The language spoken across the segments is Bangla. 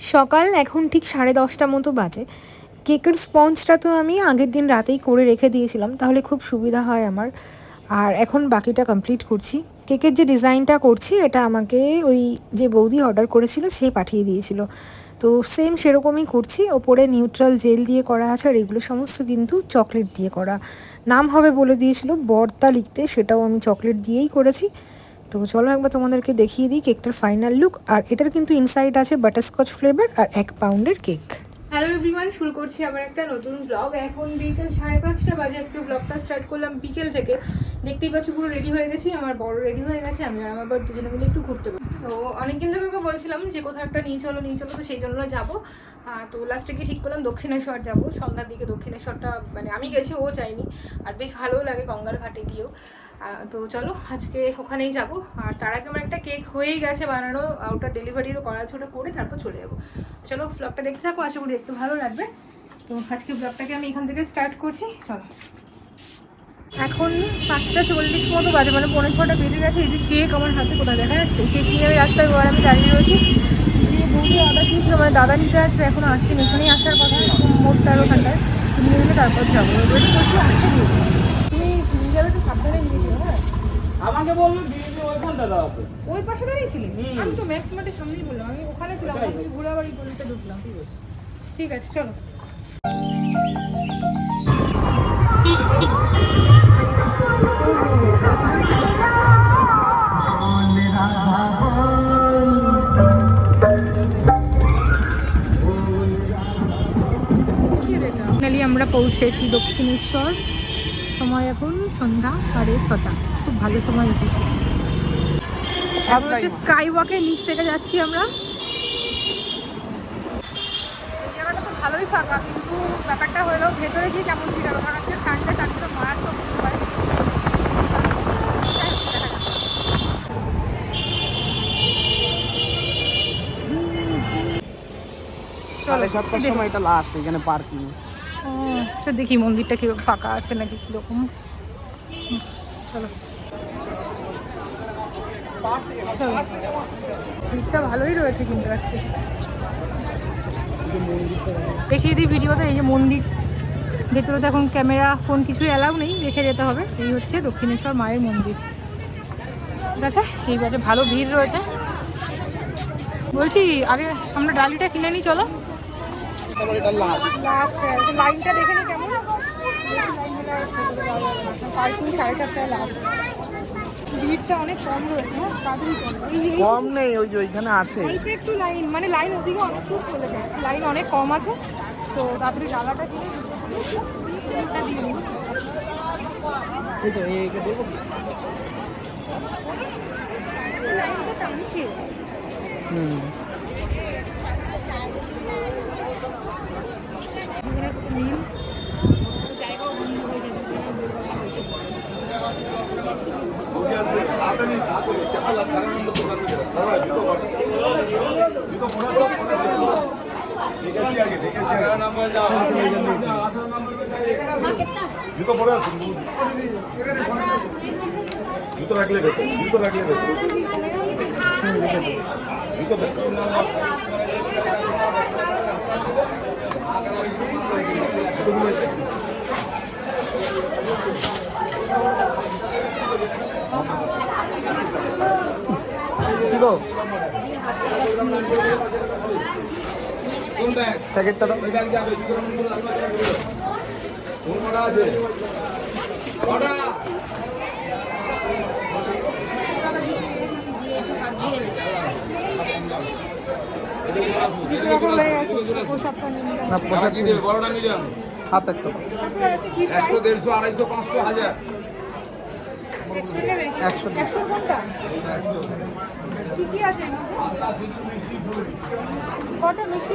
সকাল এখন ঠিক সাড়ে দশটা মতো বাজে। কেকের স্পঞ্জটা তো আমি আগের দিন রাতেই করে রেখে দিয়েছিলাম, তাহলে খুব সুবিধা হয় আমার। আর এখন বাকিটা কমপ্লিট করছি। কেকের যে ডিজাইনটা করছি, এটা আমাকে ওই যে বৌদি অর্ডার করেছিল, সে পাঠিয়ে দিয়েছিল। তো সেম সেরকমই করছি। ওপরে নিউট্রাল জেল দিয়ে করা আছে, আর এগুলো সমস্ত কিন্তু চকলেট দিয়ে করা। নাম হবে বলে দিয়েছিল, বর্তা লিখতে, সেটাও আমি চকলেট দিয়েই করেছি। তো চলো একবার তোমাদেরকে দেখিয়ে দিই কেকটার ফাইনাল লুক আর এটার কিন্তু ইনসাইড আছে বাটারস্কচ ফ্লেভার আর এক পাউন্ডের কেক হ্যালো এভরিওয়ান শুরু করছি আবার একটা নতুন ব্লগ এখন বিকেল সাড়ে পাঁচটা বাজে, আজকে ব্লগটা স্টার্ট করলাম বিকেল থেকে। দেখতেই পাচ্ছি পুরো রেডি হয়ে গেছি, আমার বড় রেডি হয়ে গেছে, আমি আর আমার দুজনে মিলে একটু ঘুরতে পারি তো অনেকদিন থেকে ওকে বলছিলাম যে কোথাও একটা নিয়ে চলো নিয়ে চলো, তো সেই জন্য যাব। তো লাস্টে গিয়ে ঠিক করলাম দক্ষিণেশ্বর যাব। সন্ধ্যার দিকে দক্ষিণেশ্বরটা মানে আমি গেছি, ও চাইনি আর বেশ ভালোও লাগে গঙ্গার ঘাটে গিয়েও। তো চলো, আজকে ওখানেই যাব। আর তার আগে আমার একটা কেক হয়েই গেছে বানানো, ওটা ডেলিভারিরও করা আছে, ওটা করে তারপর চলে যাব। চলো ব্লগটা দেখতে থাকো, আশা করি দেখতে ভালো লাগবে। তো আজকে ব্লগটাকে আমি এখান থেকে স্টার্ট করছি, চলো। এখন পাঁচটা চল্লিশ মতো বাজে মানে পনেরো ছটা বেজে গেছে। এই যে কেক আমার হাতে কোথায় দেখা যাচ্ছে? কেক নিয়ে আমি রাস্তায় ঘর আমি দাঁড়িয়ে রয়েছি। দিয়ে বৌদি অর্ডার দিয়েছিল মানে দাদা নিতে আসবে, এখনও আসেনি। এখানেই আসার কথা মোট তার ওখানটায়। নিয়ে তারপর যাব। রেডি করছি আসতে দিয়ে দেবো। তুমি নিয়ে যাবে একটু সাবধানে নিয়ে যেও হ্যাঁ আমাকে বলল দিদি ওইখানটা দাঁড়াতে। ওই পাশে দাঁড়িয়েছিলি আমি তো ম্যাক্স মার্টের সামনেই বললাম আমি ওখানে ছিলাম আমি গলিতে ঢুকলাম। ঠিক আছে। চলো। আমরা পৌঁছেছি দক্ষিণেশ্বর। সময় এখন সন্ধ্যা সাড়ে ছটা। খুব ভালো সময় এসেছি। এখন হচ্ছে স্কাই ওয়াকের নিচ থেকে যাচ্ছি আমরা। জায়গাটা তো ভালোই ফাঁকা কিন্তু ব্যাপারটা হলো ভেতরে গিয়ে কেমন ভিড় হবে? কারণ আজকে সানডে সানডে তো মারাত্মক হয়। সাড়ে সাতটার সময় এটা লাস্ট এখানে পার্কিং আচ্ছা দেখি মন্দিরটা কি ফাঁকা আছে নাকি কীরকম। চলো। ভিড়টা ভালোই রয়েছে কিন্তু আজকে। দেখিয়ে দিই ভিডিওতে এই যে মন্দির। ভেতরে তো এখন ক্যামেরা ফোন কিছুই অ্যালাউ নেই রেখে যেতে হবে। এই হচ্ছে দক্ষিণেশ্বর মায়ের মন্দির। ঠিক আছে? ঠিক আছে ভালো ভিড় রয়েছে। বলছি আগে আমরা ডালিটা কিনে নিই চলো। লাইনটা দেখে নি কেমন? সাড়ে চারটায় লাস্ট ভিড়টা অনেক কম রয়েছে হ্যাঁ কম নেই ওই যে ওইখানে আছে। অল্প একটু লাইন মানে লাইন ওদিকে অনেক খুব চলে যায় লাইন অনেক কম আছে তো তাড়াতাড়ি ডালাটা কিনে দিয়ে জুতো পরে আসুন জুতো রাখলে বেতো জুতো রাখলে বেতো জুতো বেতো কি গো প্যাকেটটা দাও। না পোশাক হাত একটা একশো দেড়শো আড়াইশো পাঁচশো হাজার। একশো কোনটা? কি কি আছে? মিষ্টি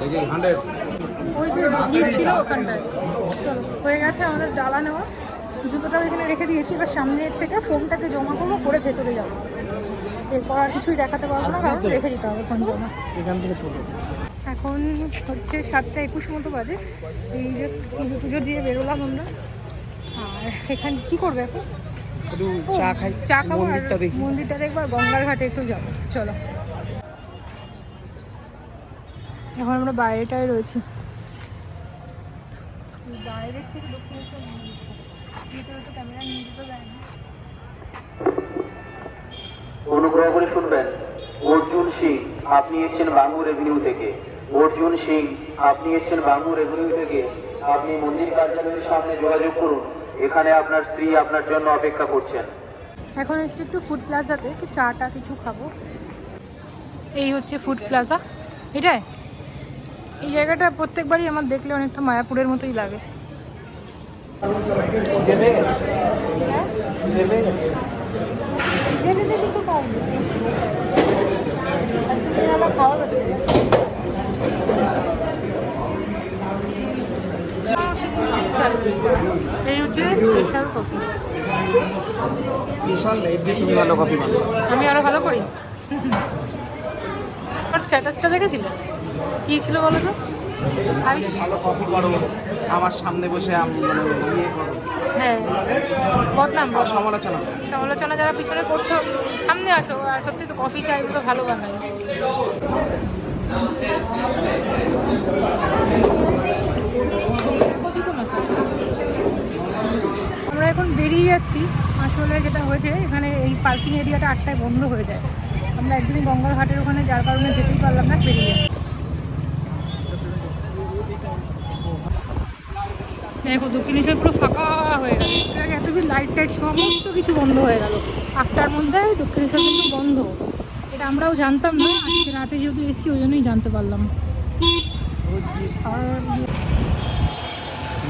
দেখি হান্ড্রেড ওই যে ভিড় ছিল ওখানটায়। চলো হয়ে গেছে আমাদের ডালা নেওয়া। জুতোটাও এখানে রেখে দিয়েছি। এবার সামনের থেকে ফোনটাকে জমা করব করে ভেতরে যাব। এরপর আর কিছুই দেখাতে পারব না কারণ রেখে দিতে হবে ফোন জমা। এখান থেকে এখন হচ্ছে সাতটা একুশ মতো বাজে। এই জাস্ট পুজো পুজো দিয়ে বেরোলাম আমরা। আর এখানে কি করবে এখন? চা খাই চা খাব মন্দিরটা দেখি। মন্দিরটা দেখব আর গঙ্গার ঘাটে একটু যাব। চলো। এখন আমরা বাইরেটায় রয়েছি। বাইরের থেকে দক্ষিণেশ্বর ভিতরে তো ক্যামেরা নিয়ে যেতে দেয় না। অনুগ্রহ করে শুনবেন। অর্জুন সিং আপনি এসেছেন বাঙ্গুর রেভিনিউ থেকে। অর্জুন সিং আপনি এসেছেন বাঙ্গুর রেভিনিউ থেকে। আপনি মন্দির কার্যালয়ের সামনে যোগাযোগ করুন। এখানে আপনার স্ত্রী আপনার জন্য অপেক্ষা করছেন। এখন এসছি একটু ফুড প্লাজাতে একটু চাটা কিছু খাব। এই হচ্ছে ফুড প্লাজা এটাই? এই জায়গাটা প্রত্যেকবারই আমার দেখলে অনেকটা মায়াপুরের মতোই লাগে। গেছে এই হচ্ছে স্পেশাল কফি দিয়ে তুমি ভালো বানাও আমি আরও ভালো করি। আমার স্ট্যাটাসটা দেখেছিলে? কি ছিল বলো তো? আমি ভালো করো আমার সামনে বসে আম- মানে ইয়ে হ্যাঁ বদনাম। বদনাম। সমালোচনা। সমালোচনা যারা পিছনে করছ সামনে আসো। আর সত্যি তো কফি চাই তো ভালো বানাই আমরা এখন বেরিয়ে যাচ্ছি আসলে যেটা হয়েছে, এখানে এই পার্কিং এরিয়াটা আটটায় বন্ধ হয়ে যায়। আমরা একদিনই গঙ্গার ঘাটের ওখানে, যার কারণে যেতেই পারলাম না, বেরিয়ে যাচ্ছি। দেখো, দক্ষিণেশ্বর পুরো ফাঁকা হয়ে গেল। এত লাইট টাইট সমস্ত কিছু বন্ধ হয়ে গেল। আটটার মধ্যে দক্ষিণেশ্বর কিন্তু বন্ধ। এটা আমরাও জানতাম না আজকে রাতে যেহেতু এসছি ওই জন্যই জানতে পারলাম।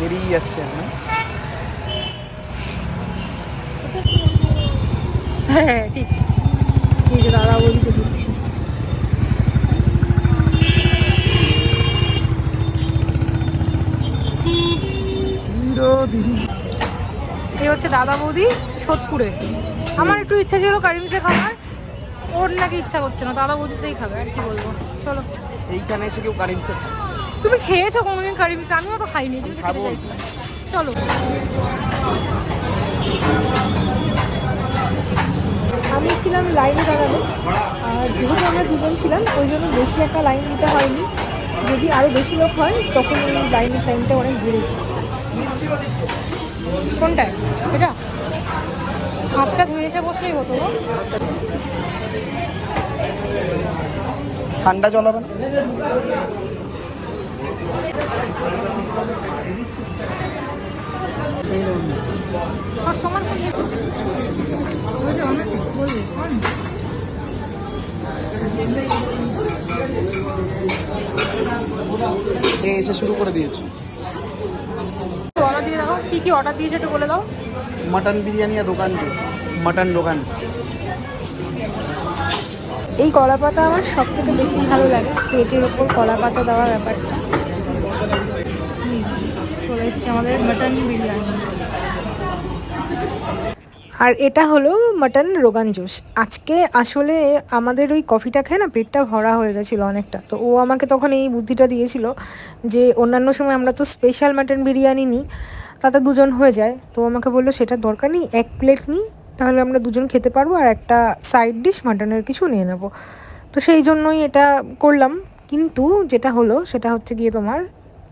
বেরিয়ে যাচ্ছে হ্যাঁ ঠিক। যে দাদা বলতে দিচ্ছি। এই হচ্ছে দাদা বৌদি সোদপুরে। আমার একটু ইচ্ছা ছিল কারিমসে খাবার। ওর নাকি ইচ্ছা করছে না দাদা বৌদিতেই খাবে আর কি বলব। চলো। এইখানে এসে কেউ কারিমসে তুমি খেয়েছো কোনোদিন কারিমসে আমিও তো খাইনি তুমি খেতে খাব। চাইছিলে। চলো। আমি ছিলাম লাইনে দাঁড়ানো আর যেহেতু আমরা দুজন ছিলাম ওই জন্য বেশি একটা লাইন দিতে হয়নি। যদি আরও বেশি লোক হয় তখন ওই লাইনের টাইমটা অনেক বেড়েছে। কোনটায়? এটা হাতটা ধুয়েছে বসলেই হতো ঠান্ডা জল হবে না? এসে শুরু করে দিয়েছে। অর্ডার দিয়ে দাও কি কি অর্ডার দিয়েছে একটু বলে দাও। মটন বিরিয়ানি আর দোকান মটন দোকান। এই কলা পাতা আমার সব থেকে বেশি ভালো লাগে পেটের ওপর কলা পাতা দেওয়ার ব্যাপারটা। চলে এসছে আমাদের মাটন বিরিয়ানি আর এটা হলো মাটন রোগান জুস। আজকে আসলে আমাদের ওই কফিটা খেয়ে না পেটটা ভরা হয়ে গেছিল অনেকটা। তো ও আমাকে তখন এই বুদ্ধিটা দিয়েছিল যে অন্যান্য সময় আমরা তো স্পেশাল মাটন বিরিয়ানি নিই তাতে দুজন হয়ে যায়। তো ও আমাকে বলল সেটা দরকার নেই এক প্লেট নিই তাহলে আমরা দুজন খেতে পারব আর একটা সাইড ডিশ মাটনের কিছু নিয়ে নেব। তো সেই জন্যই এটা করলাম। কিন্তু যেটা হলো, সেটা হচ্ছে গিয়ে তোমার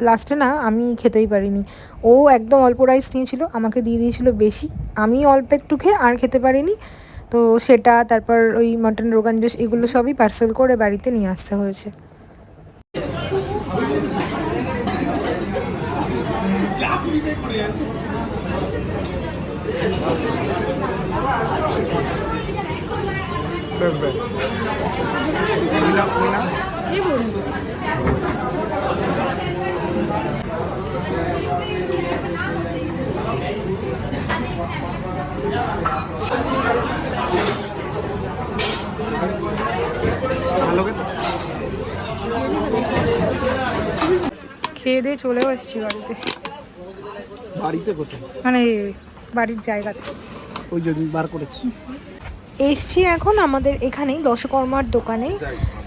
লাস্টে না আমি খেতেই পারিনি। ও একদম অল্প রাইস নিয়েছিল, আমাকে দিয়ে দিয়েছিল বেশি। আমি অল্প একটু খেয়ে আর খেতে পারিনি। তো সেটা, তারপর ওই মাটন রোগান জুস এগুলো সবই পার্সেল করে বাড়িতে নিয়ে আসতে হয়েছে। ভালো খেতে খেয়ে দিয়ে চলেও এসেছি বাড়িতে। বাড়িতে কোথায়? মানে বাড়ির জায়গাতে। ওই জন্য বার করেছি। এসছি এখন আমাদের এখানেই দশকর্মার দোকানে।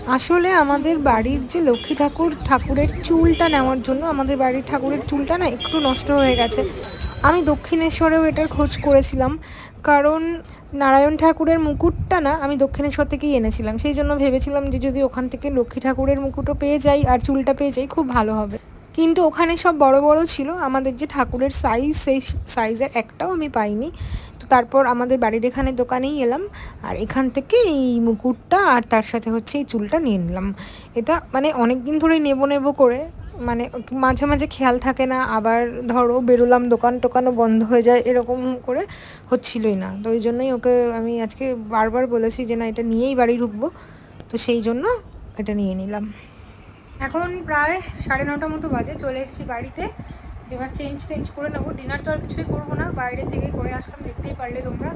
আসলে আমাদের বাড়ির যে লক্ষ্মী ঠাকুর, ঠাকুরের চুলটা নেওয়ার জন্য আমাদের বাড়ির ঠাকুরের চুলটা না একটু নষ্ট হয়ে গেছে। আমি দক্ষিণেশ্বরেও এটার খোঁজ করেছিলাম। কারণ নারায়ণ ঠাকুরের মুকুটটা না আমি দক্ষিণেশ্বর থেকেই এনেছিলাম। সেই জন্য ভেবেছিলাম যে যদি ওখান থেকে লক্ষ্মী ঠাকুরের মুকুটও পেয়ে যাই আর চুলটা পেয়ে যাই, খুব ভালো হবে। কিন্তু ওখানে সব বড় বড় ছিল। আমাদের যে ঠাকুরের সাইজ সেই সাইজের একটাও আমি পাইনি। তারপর আমাদের বাড়ির এখানে দোকানেই এলাম, আর এখান থেকে এই মুকুটটা আর তার সাথে হচ্ছে এই চুলটা নিয়ে নিলাম। এটা মানে অনেক দিন ধরেই নেব নেব করে মানে মাঝে মাঝে খেয়াল থাকে না, আবার ধরো বেরোলাম, দোকান টোকানও বন্ধ হয়ে যায়, এরকম করে হচ্ছিলই না। তো ওই জন্যই ওকে আমি আজকে বারবার বলেছি যে না, এটা নিয়েই বাড়ি ঢুকবো। তো সেই জন্য এটা নিয়ে নিলাম। এখন প্রায় সাড়ে নটা মতো বাজে, চলে এসেছি বাড়িতে। এবার চেঞ্জ টেঞ্জ করে নেব। ডিনার তো আর কিছুই করব না। বাইরে থেকে করে আসলাম, দেখতেই পারলে তোমরা।